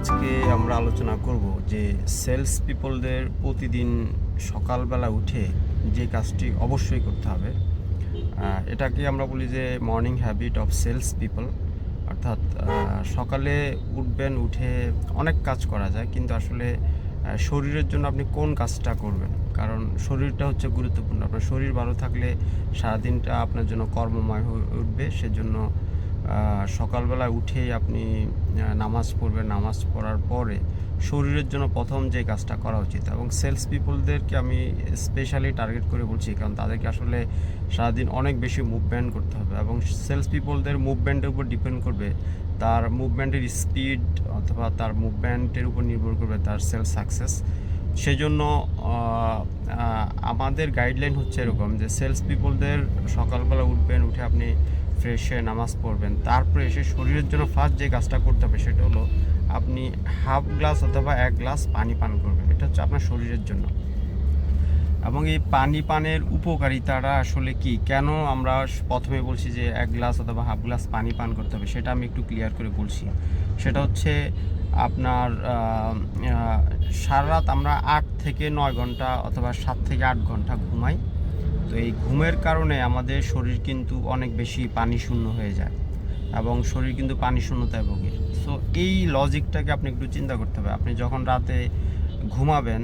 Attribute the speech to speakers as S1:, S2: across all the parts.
S1: আজকে আমরা আলোচনা করব যে সেলস পিপলদের প্রতিদিন সকালবেলা উঠে যে কাজটি অবশ্যই করতে হবে। এটাকে আমরা বলি যে morning habit of sales people. অর্থাৎ সকালে উঠবেন, উঠে অনেক কাজ করা যায়, কিন্তু আসলে শরীরের জন্য আপনি কোন কাজটা করবেন? কারণ শরীরটা হচ্ছে গুরুত্বপূর্ণ। আপনার শরীর ভালো থাকলে সারাদিনটা আপনার জন্য কর্মময় হয়ে উঠবে, সেজন্য সকালবেলা উঠেই আপনি নামাজ পড়বেন। নামাজ পড়ার পরে শরীরের জন্য প্রথম যে কাজটা করা উচিত এবং সেলস পিপলদেরকে আমি স্পেশালি টার্গেট করে বলছি, কারণ তাদেরকে আসলে সারাদিন অনেক বেশি মুভমেন্ট করতে হবে এবং সেলস পিপলদের মুভমেন্টের উপর ডিপেন্ড করবে। তার মুভমেন্টের স্পিড অথবা তার মুভমেন্টের উপর নির্ভর করবে তার সেলস সাকসেস সেজন্য আমাদের গাইডলাইন হচ্ছে এরকম যে সেলস পিপলদের সকালবেলা উঠবেন, উঠে আপনি ফ্রেশ হয়ে নামাজ পড়বেন। তারপরে এসে শরীরের জন্য ফার্স্ট যে কাজটা করতে হবে সেটা হলো আপনি হাফ গ্লাস অথবা এক গ্লাস পানি পান করবেন। এটা হচ্ছে আপনার শরীরের জন্য। এবং এই পানি পানের উপকারিতাটা আসলে কি? কেন আমরা প্রথমে বলছি যে এক গ্লাস অথবা হাফ গ্লাস পানি পান করতে হবে? সেটা আমি একটু ক্লিয়ার করে বলছি। সেটা হচ্ছে আপনার সারা রাত আমরা আট থেকে নয় ঘণ্টা অথবা সাত থেকে আট ঘণ্টা ঘুমাই। তো এই ঘুমের কারণে আমাদের শরীর কিন্তু অনেক বেশি পানি শূন্য হয়ে যায় এবং শরীর কিন্তু পানি শূন্যতায় ভোগে। সো এই লজিকটাকে আপনি একটু চিন্তা করতে হবে। আপনি যখন রাতে ঘুমাবেন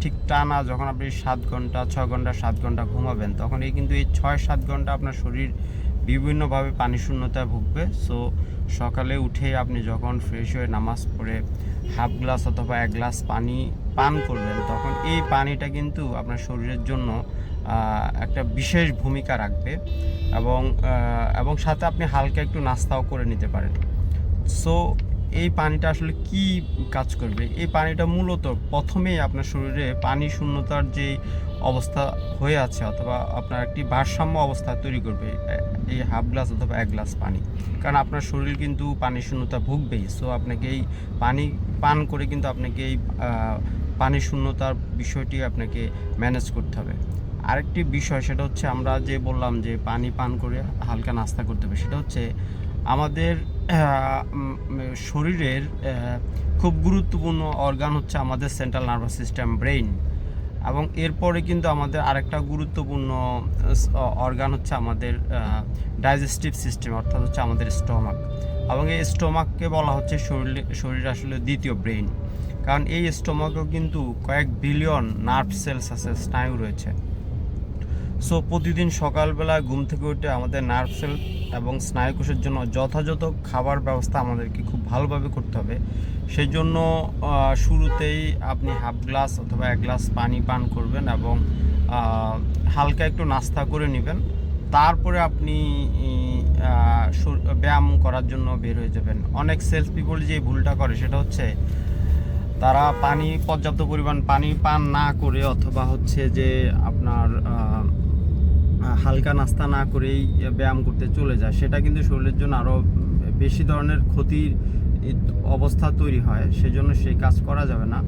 S1: ঠিক টানা যখন আপনি সাত ঘণ্টা, ছয় ঘণ্টা, সাত ঘণ্টা ঘুমাবেন, তখন এই কিন্তু এই ছয়, সাত ঘণ্টা আপনার শরীর বিভিন্নভাবে পানি শূন্যতায় ভুগবে। সো সকালে উঠে আপনি যখন ফ্রেশ হয়ে নামাজ পড়ে হাফ গ্লাস অথবা এক গ্লাস পানি পান করবেন, তখন এই পানিটা কিন্তু আপনার শরীরের জন্য একটা বিশেষ ভূমিকা রাখবে এবং এবং সাথে আপনি হালকা একটু নাস্তাও করে নিতে পারেন। সো এই পানিটা আসলে কি কাজ করবে? এই পানিটা মূলত প্রথমেই আপনার শরীরে পানি শূন্যতার যে অবস্থা হয়ে আছে অথবা আপনার একটি ভারসাম্য অবস্থা তৈরি করবে, এই হাফ গ্লাস অথবা এক গ্লাস পানি। কারণ আপনার শরীর কিন্তু পানি শূন্যতা ভুগবেই। সো আপনাকে এই পানি, পান করে কিন্তু আপনাকে এই পানি শূন্যতার বিষয়টি আপনাকে ম্যানেজ করতে হবে। আরেকটি বিষয়, সেটা হচ্ছে আমরা যে বললাম যে পানি পান করে হালকা নাস্তা করতে হবে, সেটা হচ্ছে আমাদের শরীরের খুব গুরুত্বপূর্ণ অর্গান হচ্ছে আমাদের সেন্ট্রাল নার্ভাস সিস্টেম ব্রেইন এবং এরপরে কিন্তু আমাদের আরেকটা গুরুত্বপূর্ণ অর্গান হচ্ছে আমাদের ডাইজেস্টিভ সিস্টেম অর্থাৎ হচ্ছে আমাদের স্টমাক এবং এই স্টমাককে বলা হচ্ছে শরীরে শরীর আসলে দ্বিতীয় ব্রেইন কারণ এই স্টমাকেও কিন্তু কয়েক বিলিয়ন নার্ভ সেলস আছে, স্নায়ু রয়েছে। সো প্রতিদিন সকালবেলা ঘুম থেকে উঠে আমাদের নার্ভ সেল এবং স্নায়ুকোষের জন্য যথাযথ খাবার ব্যবস্থা আমাদেরকে খুব ভালোভাবে করতে হবে। সেই জন্য শুরুতেই আপনি হাফ গ্লাস অথবা এক গ্লাস পানি পান করবেন এবং হালকা একটু নাস্তা করে নেবেন। তারপরে আপনি ব্যায়াম করার জন্য বের হয়ে যাবেন। অনেক সেলস পিপল যে ভুলটা করে সেটা হচ্ছে, তারা পানি, পর্যাপ্ত পরিমাণ পানি পান না করে অথবা হচ্ছে যে আপনার হালকা নাস্তা না করেই ব্যায়াম করতে চলে যায়। সেটা কিন্তু শরীরের জন্য আরও বেশি ধরনের ক্ষতির অবস্থা তৈরি হয়, সেজন্য সেই কাজ করা যাবে না।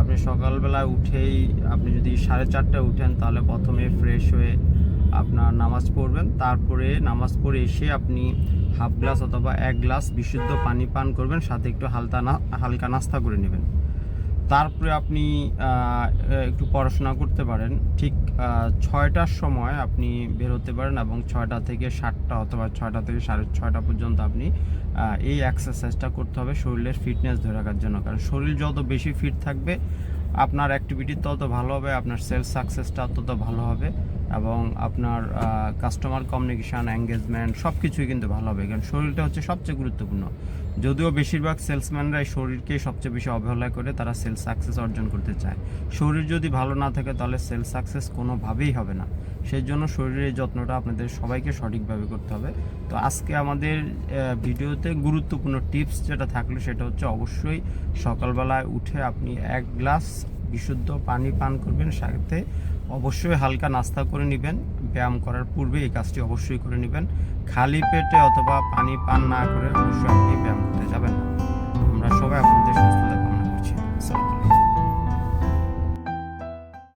S1: আপনি সকালবেলা উঠেই আপনি যদি সাড়ে চারটায় উঠেন, তাহলে প্রথমে ফ্রেশ হয়ে আপনার নামাজ পড়বেন। তারপরে নামাজ পড়ে এসে আপনি হাফ গ্লাস অথবা এক গ্লাস বিশুদ্ধ পানি পান করবেন, সাথে একটু হালকা না, হালকা নাস্তা করে নেবেন। তারপরে আপনি একটু পড়াশোনা করতে পারেন। ঠিক ছয়টার সময় আপনি বের হতে পারেন এবং ছয়টা থেকে সাতটা অথবা ছয়টা থেকে সাড়ে ছয়টা পর্যন্ত আপনি এই এক্সারসাইজটা করতে হবে শরীরের ফিটনেস ধরে রাখার জন্য। কারণ শরীর যত বেশি ফিট থাকবে, আপনার অ্যাক্টিভিটি তত ভালো হবে, আপনার সেলস সাকসেসটা তত ভালো হবে এবং আপনার কাস্টমার কমিউনিকেশন এঙ্গেজমেন্ট সব কিছুই কিন্তু ভালো হবে। কারণ শরীরটা হচ্ছে সবচেয়ে গুরুত্বপূর্ণ। যদিও বেশিরভাগ সেলসম্যানরাই শরীরকে সবচেয়ে বেশি অবহেলা করে, তারা সেলস সাকসেস অর্জন করতে চায়। শরীর যদি ভালো না থাকে, তাহলে সেলস সাকসেস কোনোভাবেই হবে না। সেই জন্য শরীরের যত্নটা আপনাদের সবাইকে সঠিকভাবে করতে হবে। তো আজকে আমাদের ভিডিওতে গুরুত্বপূর্ণ টিপস যেটা থাকল সেটা হচ্ছে অবশ্যই সকালবেলায় উঠে আপনি এক গ্লাস বিশুদ্ধ পানি পান করবেন সাথে। অবশ্যই হালকা নাস্তা করে নেবেন। ব্যায়াম করার পূর্বে এই কাজটি অবশ্যই করে নেবেন। খালি পেটে অথবা পানি পান না করে অবশ্যই আপনি ব্যায়াম করতে যাবেন আমরা সবাই আপনাদের সুস্থ